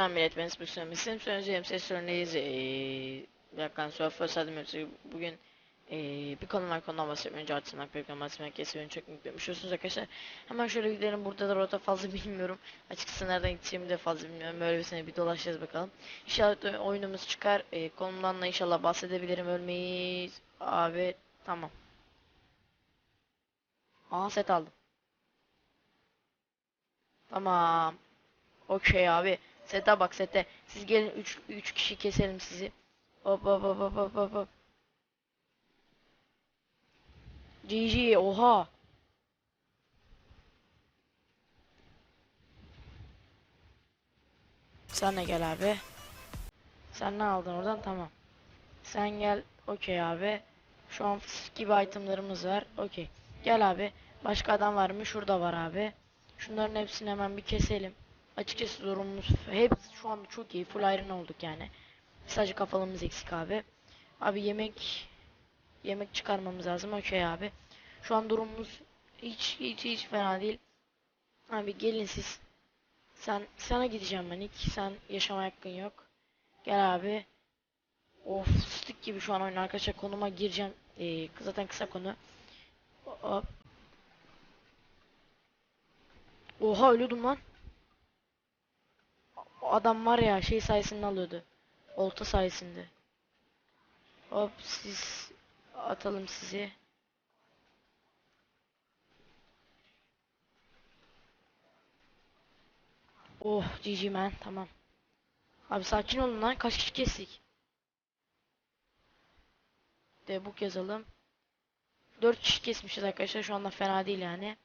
Selam millet ben İsmail Söylemişsin. Söyleyeceğim ses örneğiz. Ee, dakika sonra fırsadım hepsi bugün ee, bir konu var konudan bahsetmeye önce artırmak programı kesiyorum çok mutluymuşsunuz musunuz arkadaşlar. Hemen şöyle gidelim burada da rota fazla bilmiyorum. Açıkçası nereden gideceğimi de fazla bilmiyorum. Böyle bir sene bir dolaşacağız bakalım. İnşallah oyunumuz çıkar. Ee, konumdan da inşallah bahsedebilirim. Ölmeyiz. Abi tamam. Aa set aldım. Tamam. Okey abi. Sete bak sete. Siz gelin 3 3 kişi keselim sizi. Hop hop hop hop hop. hop. GG oha. Sen de gel abi. Sen ne aldın oradan? Tamam. Sen gel. Okey abi. Şu an fıstık gibi itemlarımız var. Okey. Gel abi. Başka adam var mı? Şurada var abi. Şunların hepsini hemen bir keselim. Açıkçası durumumuz hep şu anda çok iyi. Full iron olduk yani. Sadece kafalımız eksik abi. Abi yemek yemek çıkarmamız lazım. Okey abi. Şu an durumumuz hiç hiç hiç fena değil. Abi gelin siz. Sen sana gideceğim ben ilk. Sen yaşama hakkın yok. Gel abi. Of fıstık gibi şu an oyun arkadaşlar konuma gireceğim. Ee, zaten kısa konu. Oha ölüyordum lan. Adam var ya şey sayesinde alıyordu. Olta sayesinde. Hop siz atalım sizi. Oh GG man tamam. Abi sakin olun lan kaç kişi kestik. Debuk yazalım. 4 kişi kesmişiz arkadaşlar şu anda fena değil yani.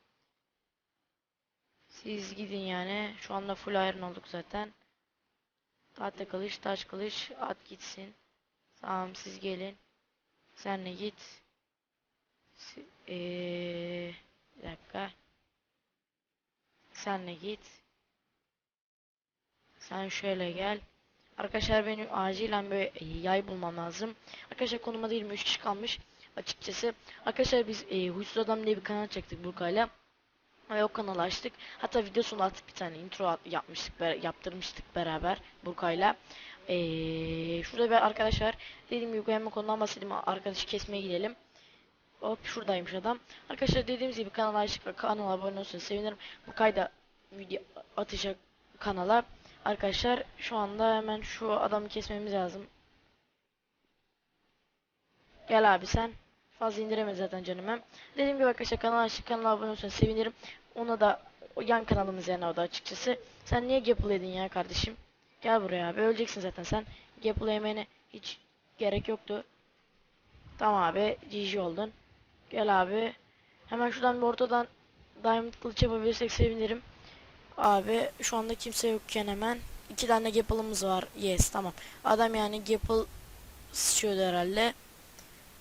Siz gidin yani. Şu anda full iron olduk zaten. Tahta kılıç, taş kılıç, at gitsin. Tamam siz gelin. Sen de git. Si ee, bir dakika. Sen de git. Sen şöyle gel. Arkadaşlar benim acilen bir yay bulmam lazım. Arkadaşlar konuma 23 kişi kalmış. Açıkçası. Arkadaşlar biz e, Huysuz Adam diye bir kanal çektik Burkay'la. Ve o kanalı açtık. Hatta videosunu attık bir tane intro yapmıştık, yaptırmıştık beraber Burkay'la. Ee, şurada bir arkadaşlar dediğim gibi hemen konudan bahsedeyim. Arkadaşı kesmeye gidelim. Hop şuradaymış adam. Arkadaşlar dediğimiz gibi kanala açtık ve kanala abone olursanız sevinirim. Burkay da video atacak kanala. Arkadaşlar şu anda hemen şu adamı kesmemiz lazım. Gel abi sen. Fazla indiremez zaten canım hem. Dediğim gibi arkadaşlar kanala açık kanala abone olursanız sevinirim. Ona da o yan kanalımız yani o da açıkçası. Sen niye Gapple yedin ya kardeşim? Gel buraya abi öleceksin zaten sen. Gapple hiç gerek yoktu. Tamam abi GG oldun. Gel abi. Hemen şuradan bir ortadan Diamond kılıç yapabilirsek sevinirim. Abi şu anda kimse yokken hemen. iki tane Gapple'ımız var. Yes tamam. Adam yani Gapple sıçıyordu herhalde.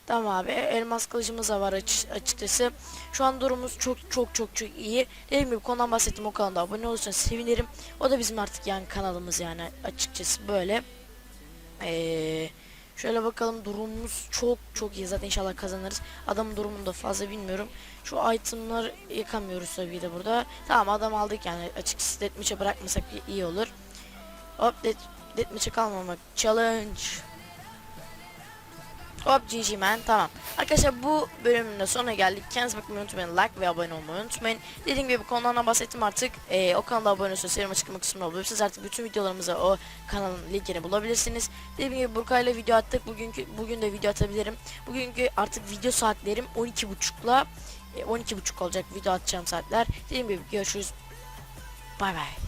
Tamam abi elmas kılıcımız da var aç- açıkçası. Şu an durumumuz çok çok çok çok iyi. Dediğim gibi konudan bahsettim o kanalda abone olursanız sevinirim. O da bizim artık yani kanalımız yani açıkçası böyle. Ee, şöyle bakalım durumumuz çok çok iyi zaten inşallah kazanırız. Adamın durumunu da fazla bilmiyorum. Şu itemlar yakamıyoruz tabii de burada. Tamam adam aldık yani açıkçası deathmatch'e bırakmasak iyi olur. Hop death, deathmatch'e kalmamak challenge. Hop GG man tamam. Arkadaşlar bu bölümün de sonuna geldik. Kendinize bakmayı unutmayın. Like ve abone olmayı unutmayın. Dediğim gibi konulardan bahsettim artık. Ee, o kanala abone olursanız serum açıklama kısmında bulabilirsiniz. Artık bütün videolarımıza o kanalın linkini bulabilirsiniz. Dediğim gibi Burkay'la video attık. Bugünkü bugün de video atabilirim. Bugünkü artık video saatlerim 12.30'la e, 12.30 olacak video atacağım saatler. Dediğim gibi görüşürüz. Bay bay.